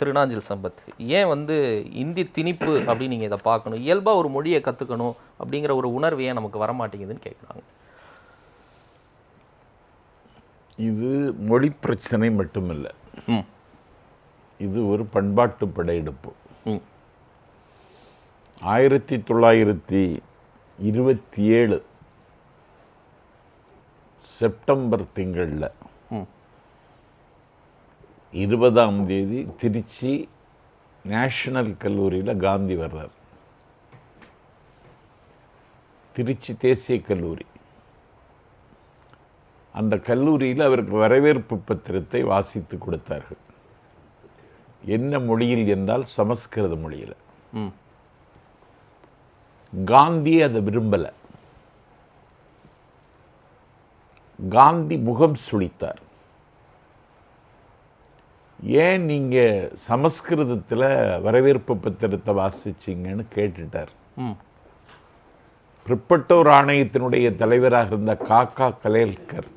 திருநாஞ்சில் சம்பத். ஏன் வந்து இந்தி திணிப்பு அப்படின்னு நீங்கள் இதை பார்க்கணும்? இயல்பாக ஒரு மொழியை கற்றுக்கணும் அப்படிங்கிற ஒரு உணர்வு ஏன் நமக்கு வர மாட்டேங்குதுன்னு கேட்குறாங்க இது மொழி பிரச்சனை மட்டுமல்ல. இது ஒரு பண்பாட்டு படையெடுப்பு. ஆயிரத்தி தொள்ளாயிரத்தி இருபத்தி ஏழு செப்டம்பர் திங்களில் இருபதாம் தேதி திருச்சி நேஷனல் கல்லூரியில் காந்தி வர்றார். திருச்சி தேசிய கல்லூரி. அந்த கல்லூரியில் அவருக்கு வரவேற்பு பத்திரத்தை வாசித்து கொடுத்தார்கள். என்ன மொழியில் என்றால் சமஸ்கிருத மொழியில். ம். காந்தி அதை விரும்பலை. காந்தி முகம் சுளித்தார். ஏன் நீங்கள் சமஸ்கிருதத்தில் வரவேற்பு பத்திரத்தை வாசிச்சிங்கன்னு கேட்டுட்டார். பிற்பட்டோர் ஆணையத்தினுடைய தலைவராக இருந்த காக்கா கலேல்கர்.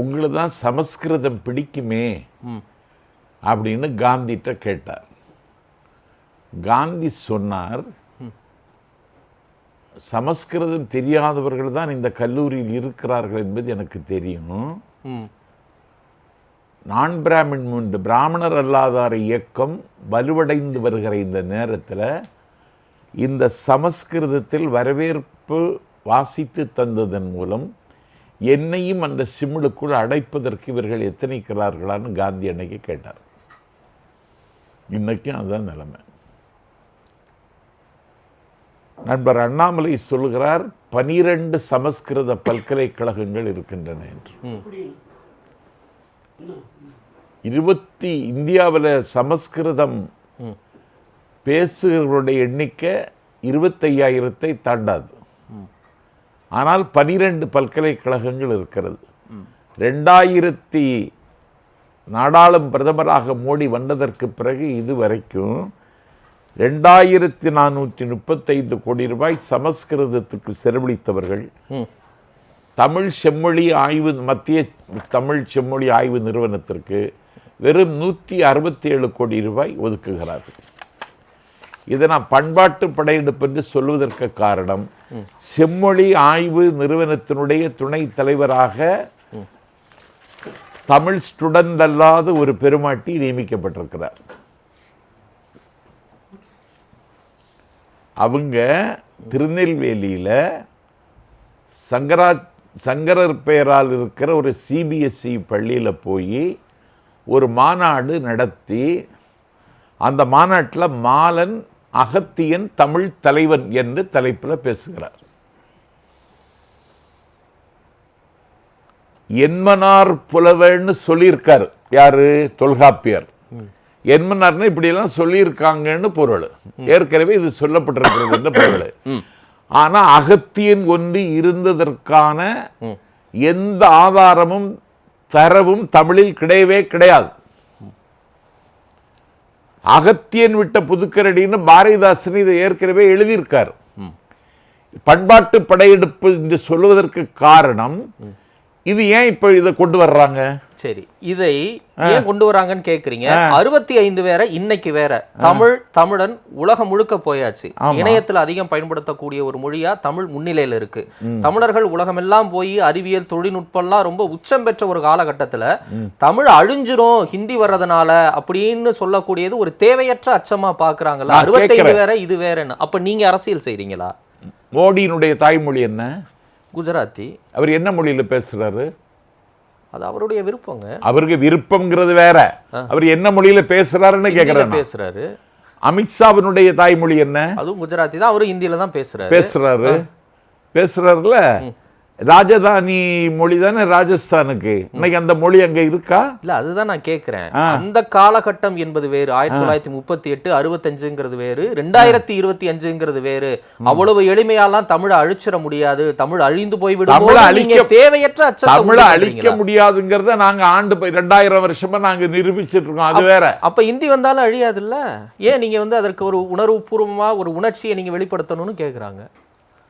உங்களை தான் சமஸ்கிருதம் பிடிக்குமே அப்படின்னு காந்திட்ட கேட்டார். காந்தி சொன்னார் சமஸ்கிருதம் தெரியாதவர்கள் தான் இந்த கல்லூரியில் இருக்கிறார்கள் என்பது எனக்கு தெரியும். நான் பிராமின் முன்று பிராமணர் அல்லாதார் இயக்கம் வலுவடைந்து வருகிற இந்த நேரத்தில் இந்த சமஸ்கிருதத்தில் வரவேற்பு வாசித்து தந்ததன் மூலம் என்னையும் அந்த சிமிழுக்குள் அடைப்பதற்கு இவர்கள் எத்தனைக்கிறார்களான்னு காந்தி அன்னைக்கு கேட்டார். இன்றைக்கும் அதுதான் நிலைமை. நண்பர் அண்ணாமலை சொல்கிறார் பனிரெண்டு சமஸ்கிருத பல்கலைக்கழகங்கள் இருக்கின்றன என்று. இருபத்தி இந்தியாவில் சமஸ்கிருதம் பேசுகிறவருடைய எண்ணிக்கை இருபத்தையாயிரத்தை தாண்டாது. ஆனால் பனிரெண்டு பல்கலைக்கழகங்கள் இருக்கிறது. ரெண்டாயிரத்தி நாடாளும் பிரதமராக மோடி வந்ததற்கு பிறகு இதுவரைக்கும் ரெண்டாயிரத்தி நானூற்றி முப்பத்தைந்து கோடி ரூபாய் சமஸ்கிருதத்துக்கு செலவழித்தவர்கள் தமிழ் செம்மொழி ஆய்வு மத்திய தமிழ் செம்மொழி ஆய்வு நிறுவனத்திற்கு வெறும் நூற்றி அறுபத்தி ஏழு கோடி ரூபாய் ஒதுக்குகிறார்கள். இதை நான் பண்பாட்டு படையெடுப்பு என்று சொல்வதற்கு காரணம் செம்மொழி ஆய்வு நிறுவனத்தினுடைய துணைத் தலைவராக தமிழ் ஸ்டூடெண்ட் அல்லாத ஒரு பெருமாட்டி நியமிக்கப்பட்டிருக்கிறார். அவங்க திருநெல்வேலியில் சங்கரா சங்கரர் பெயரால் இருக்கிற ஒரு சிபிஎஸ்சி பள்ளியில் போய் ஒரு மாநாடு நடத்தி அந்த மாநாட்டில் மாலன் அகத்தியன் தமிழ் தலைவன் என்று தலைப்பில் பேசுகிறார். என்மனார் புலவன்னு சொல்லியிருக்கார். யாரு? தொல்காப்பியர். என்மனார்னு இப்படியெல்லாம் சொல்லியிருக்காங்கன்னு பொருள். ஏற்கனவே இது சொல்லப்பட்டிருக்கிறது பொருள். ஆனால் அகத்தியன் ஒன்று இருந்ததற்கான எந்த ஆதாரமும் தரவும் தமிழில் கிடையவே கிடையாது. அகத்தியன் விட்ட புதுக்கரடின்னு பாரதிதாசன் இதை ஏற்கனவே எழுதியிருக்கார். பண்பாட்டு படையெடுப்பு என்று சொல்வதற்கு காரணம் இது ஏன் இப்போ இதை கொண்டு வர்றாங்க? சரி இதை ஏன் கொண்டு வராங்கன்னு கேக்குறீங்க? அறுபத்தி ஐந்து வேற இன்னைக்கு வேற. தமிழ் தமிழன் உலகம் முழுக்க போயாச்சு. இணையத்துல அதிகம் பயன்படுத்தக்கூடிய ஒரு மொழியா தமிழ் முன்னிலையில இருக்கு. தமிழர்கள் உலகமெல்லாம் போய் அறிவியல் தொழில்நுட்பம்லாம் ரொம்ப உச்சம் பெற்ற ஒரு காலகட்டத்துல தமிழ் அழிஞ்சிரும் ஹிந்தி வர்றதுனால அப்படின்னு சொல்லக்கூடியது ஒரு தேவையற்ற அச்சமா பாக்குறாங்கல்ல. நான் அறுபத்தைந்து கேட்கிறேன். வேற இது வேறன்னு. அப்ப நீங்க அரசியல் செய்றீங்களா? மோடியினுடைய தாய்மொழி என்ன? குஜராத்தி. அவர் என்ன மொழியில பேசுறாரு? அது அவருடைய விருப்பங்க. அவருக்கு விருப்பம்ங்கிறது வேற. அவர் என்ன மொழியில பேசுறாருன்னு கேக்குறேன் பேசுறாரு. அமித்ஷாவினுடைய தாய்மொழி என்ன? அதுவும் குஜராத்தி தான் அவரும் ஹிந்தில தான் பேசுறாரு. பேசுறாரு. பேசுறாருல? ராஜதானி மொழி தானே ராஜஸ்தானுக்கு? இன்னைக்கு அந்த மொழி அங்க இருக்கா? இல்ல அதுதான் நான் கேக்குறேன். அந்த காலகட்டம் என்பது வேறு. ஆயிரத்தி தொள்ளாயிரத்தி முப்பத்தி எட்டு அறுபத்தஞ்சுங்கிறது வேறு. ரெண்டாயிரத்தி இருபத்தி அஞ்சுங்கிறது வேறு. அவ்வளவு எளிமையாலாம் தமிழை அழிச்சிட முடியாது. தமிழ் அழிந்து போய்விடும்? அழிக்க- தேவையற்ற தமிழை அழிக்க? முடியாதுங்கிறத நாங்க ஆண்டு போய் ரெண்டாயிரம் வருஷமா நாங்க நிரூபிச்சிட்டு இருக்கோம். அது வேற. அப்ப இந்தி வந்தாலும் அழியாதுல்ல? ஏன் நீங்க வந்து அதற்கு ஒரு உணர்வு பூர்வமா ஒரு உணர்ச்சியை நீங்க வெளிப்படுத்தணும்னு கேக்குறாங்க?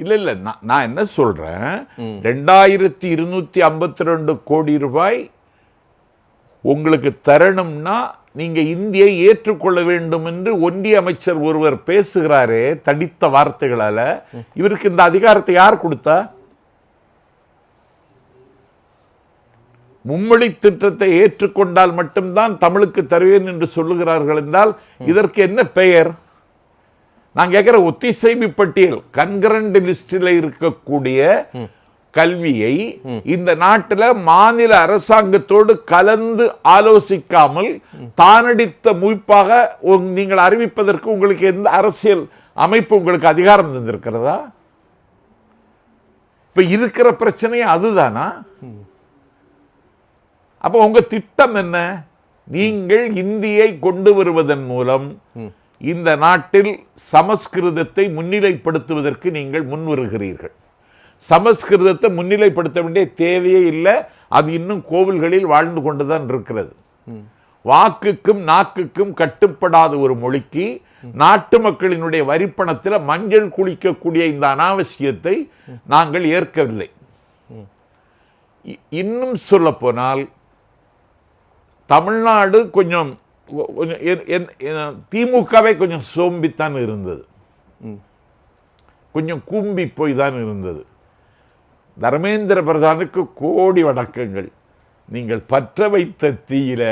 இல்ல இல்ல நான் நான் என்ன சொல்றேன்? ரெண்டாயிரத்தி இருநூத்தி ஐம்பத்தி ரெண்டு கோடி ரூபாய் உங்களுக்கு தரணும்னா நீங்க இந்தியை ஏற்றுக்கொள்ள வேண்டும் என்று ஒன்றிய அமைச்சர் ஒருவர் பேசுகிறாரே தடித்த வார்த்தைகளால. இவருக்கு இந்த அதிகாரத்தை யார் கொடுத்தா? மும்மொழி திட்டத்தை ஏற்றுக்கொண்டால் மட்டும்தான் தமிழுக்கு தருவேன் என்று சொல்லுகிறார்கள் என்றால் இதற்கு என்ன பெயர்? நான் கேட்குற ஒத்திசைவு பட்டியல் கன்கரண்ட் லிஸ்டில் இருக்கக்கூடிய கல்வியை இந்த நாட்டில் மாநில அரசாங்கத்தோடு கலந்து ஆலோசிக்காமல் தானடித்த முய்ப்பாக நீங்கள் அறிவிப்பதற்கு உங்களுக்கு எந்த அரசியல் அமைப்பு உங்களுக்கு அதிகாரம் தந்திருக்கிறதா? இப்போ இருக்கிற பிரச்சனையே அதுதானா? அப்போ உங்க திட்டம் என்ன? நீங்கள் இந்தியை கொண்டு வருவதன் மூலம் இந்த நாட்டில் சமஸ்கிருதத்தை முன்னிலைப்படுத்துவதற்கு நீங்கள் முன்வருகிறீர்கள். சமஸ்கிருதத்தை முன்னிலைப்படுத்த வேண்டிய தேவையே இல்லை. அது இன்னும் கோவில்களில் வாழ்ந்து கொண்டுதான் இருக்கிறது. வாக்குக்கும் நாக்குக்கும் கட்டுப்படாத ஒரு மொழிக்கு நாட்டு மக்களினுடைய வரிப்பணத்தில் மஞ்சள் குளிக்கக்கூடிய இந்த அனாவசியத்தை நாங்கள் ஏற்கவில்லை. இன்னும் சொல்லப்போனால் தமிழ்நாடு கொஞ்சம் திமுகவே கொஞ்சம் சோம்பித்தான் இருந்தது. கொஞ்சம் கூம்பி போய் தான் இருந்தது. தர்மேந்திர பிரதானுக்கு கோடி வணக்கங்கள். நீங்கள் பற்ற வைத்த தீயில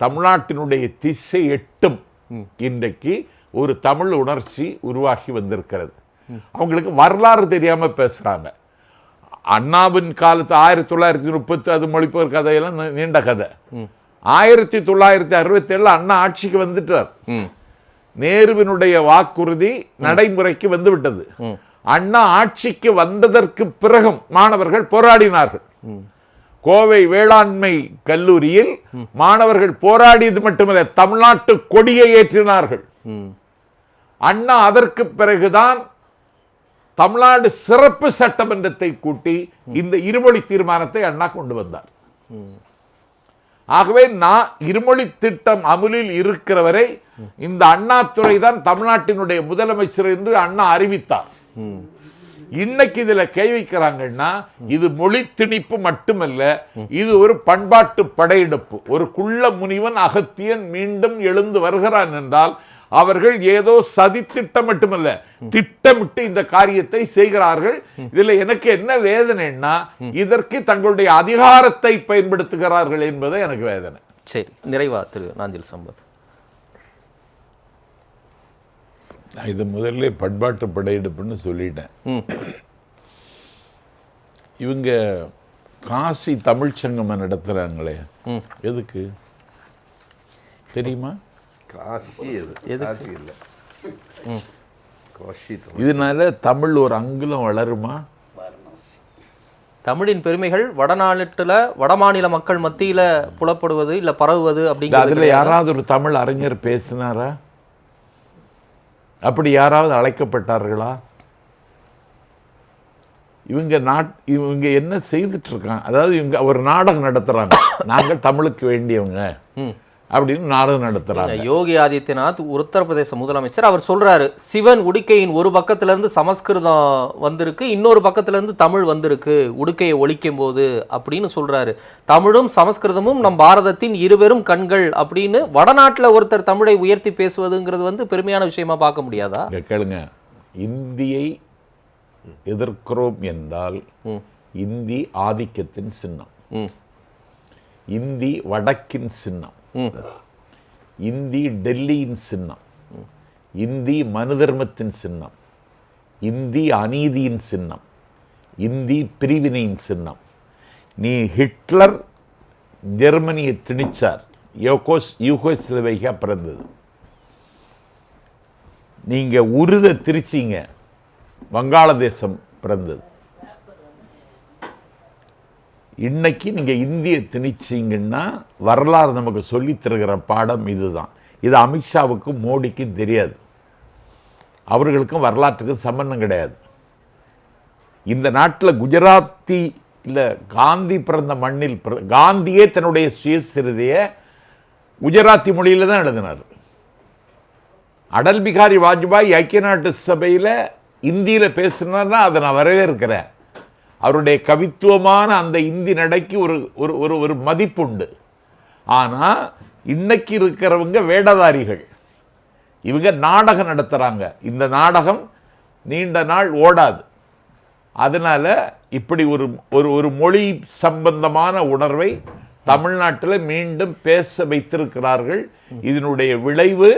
தமிழ்நாட்டினுடைய திசை எட்டும் இன்றைக்கு ஒரு தமிழ் உணர்ச்சி உருவாகி வந்திருக்கிறது. அவங்களுக்கு வரலாறு தெரியாம பேசுறாங்க. அண்ணாவின் காலத்து ஆயிரத்தி தொள்ளாயிரத்தி முப்பத்தி அது மொழிப்போர் கதையெல்லாம் நீண்ட கதை. ஆயிரத்தி தொள்ளாயிரத்தி அறுபத்தி ஏழுல அண்ணா ஆட்சிக்கு வந்துட்டார். நேருவினுடைய வாக்குறுதி நடைமுறைக்கு வந்து விட்டது. அண்ணா ஆட்சிக்கு வந்ததற்கு பிறகும் மாணவர்கள் போராடினார்கள். கோவை வேளாண்மை கல்லூரியில் மாணவர்கள் போராடியது மட்டுமல்ல தமிழ்நாட்டு கொடியை ஏற்றினார்கள். அண்ணா அதற்கு பிறகுதான் தமிழ்நாடு சிறப்பு சட்டமன்றத்தை கூட்டி இந்த இருமொழி தீர்மானத்தை அண்ணா கொண்டு வந்தார். ஆகவே நான் இருமொழி திட்டம் அமுலில் இருக்கிற வரை இந்த அண்ணாதுரை தான் தமிழ்நாட்டினுடைய முதலமைச்சர் என்று அண்ணா அறிவித்தார். இன்னைக்கு இதுல கை வைக்கிறாங்கன்னா இது மொழி திணிப்பு மட்டுமல்ல இது ஒரு பண்பாட்டு படையெடுப்பு. ஒரு குள்ள முனிவன் அகத்தியன் மீண்டும் எழுந்து வருகிறான் என்றால் அவர்கள் ஏதோ சதி திட்டம் மட்டுமல்ல திட்டமிட்டு இந்த காரியத்தை செய்கிறார்கள். இதுல எனக்கு என்ன வேதனைன்னா இதற்கு தங்களுடைய அதிகாரத்தை பயன்படுத்துகிறார்கள் என்பது எனக்கு வேதனை. சரி நிறைவா திரு நாஞ்சில் சம்பத். நான் இது முதல்ல பண்பாட்டு படையெடுப்புன்னு சொல்லிட்டேன். இவங்க காசி தமிழ்ச்சங்கம் நடத்துறாங்களே எதுக்கு? தெரியுமா? காஷி இது காஷி இல்லை காஷி. இதனால தமிழ் ஒரு அங்குலம் வளருமா? தமிழின் பெருமைகள் வடநாட்டுல வடமாநில மக்கள் மத்தியில புலப்படுவது இல்ல பரவுவது அப்படிங்கிறது அதுல யாராவது ஒரு தமிழ் அறிஞர் பேசினாரா? அப்படி யாராவது அழைக்கப்பட்டார்களா? இவங்க நாட் இவங்க என்ன செய்துட்டு இருக்காங்க? அதாவது இவங்க ஒரு நாடகம் நடத்துறாங்க. நாங்கள் தமிழுக்கு வேண்டியவங்க. அப்படின்னு நாடகம் நடத்துறாங்க. யோகி ஆதித்யநாத் உத்தரப்பிரதேச முதலமைச்சர். அவர் சொல்றாரு சிவன் உடுக்கையின் ஒரு பக்கத்துல இருந்து சமஸ்கிருதம் வந்திருக்கு இன்னொரு பக்கத்துல இருந்து தமிழ் வந்திருக்கு உடுக்கையை ஒழிக்கும் போது அப்படின்னு சொல்றாரு. தமிழும் சமஸ்கிருதமும் நம் பாரதத்தின் இருவரும் கண்கள் அப்படின்னு வடநாட்டுல ஒருத்தர் தமிழை உயர்த்தி பேசுவதுங்கிறது வந்து பெருமையான விஷயமா பார்க்க முடியாதா? கேளுங்க இந்தியை எதிர்க்கிறோம் என்றால் இந்தி ஆதிக்கத்தின் சின்னம். இந்தி வடக்கின் சின்னம். இந்தி டெல்லியின் சின்னம். இந்தி மனுதர்மத்தின் சின்னம். இந்தி அநீதியின் சின்னம். இந்தி பிரிவினையின் சின்னம். நீ ஹிட்லர் ஜெர்மனியை திணிச்சார். யோகோஸ் யூகோஸ்லவேகியா பிறந்தது. நீங்கள் உருத திரிச்சிங்க. வங்காளதேசம் பிறந்தது. இன்றைக்கி நீங்கள் இந்திய திணிச்சீங்கன்னா வரலாறு நமக்கு சொல்லித் தருகிற பாடம் இதுதான். இது அமித்ஷாவுக்கும் மோடிக்கும் தெரியாது. அவர்களுக்கும் வரலாற்றுக்கும் சம்பந்தம் கிடையாது. இந்த நாட்டில் குஜராத்தி இல்லை காந்தி பிறந்த மண்ணில் பிற- காந்தியே தன்னுடைய சுயசரிதையை குஜராத்தி மொழியில் தான் எழுதினார். அடல் பிகாரி வாஜ்பாய் ஐக்கிய நாட்டு சபையில் இந்தியில் பேசினார்னா அதை நான் வரவேற்கிறேன். அவருடைய கவித்துவமான அந்த இந்தி நடைக்கு ஒரு ஒரு ஒரு ஒரு மதிப்புண்டு. ஆனால் இன்னைக்கு இருக்கிறவங்க வேடதாரிகள். இவங்க நாடகம் நடத்துகிறாங்க இந்த நாடகம் நீண்ட நாள் ஓடாது. அதனால் இப்படி ஒரு ஒரு ஒரு மொழி சம்பந்தமான உணர்வை தமிழ்நாட்டில் மீண்டும் பேச வைத்திருக்கிறார்கள். இதனுடைய விளைவு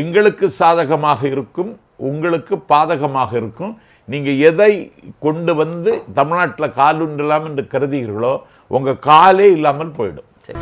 எங்களுக்கு சாதகமாக இருக்கும் உங்களுக்கு பாதகமாக இருக்கும். நீங்கள் எதை கொண்டு வந்து தமிழ்நாட்டில் காலுண்டலாம் என்று கருதுகிறீர்களோ உங்கள் காலே இல்லாமல் போயிடும். சரி.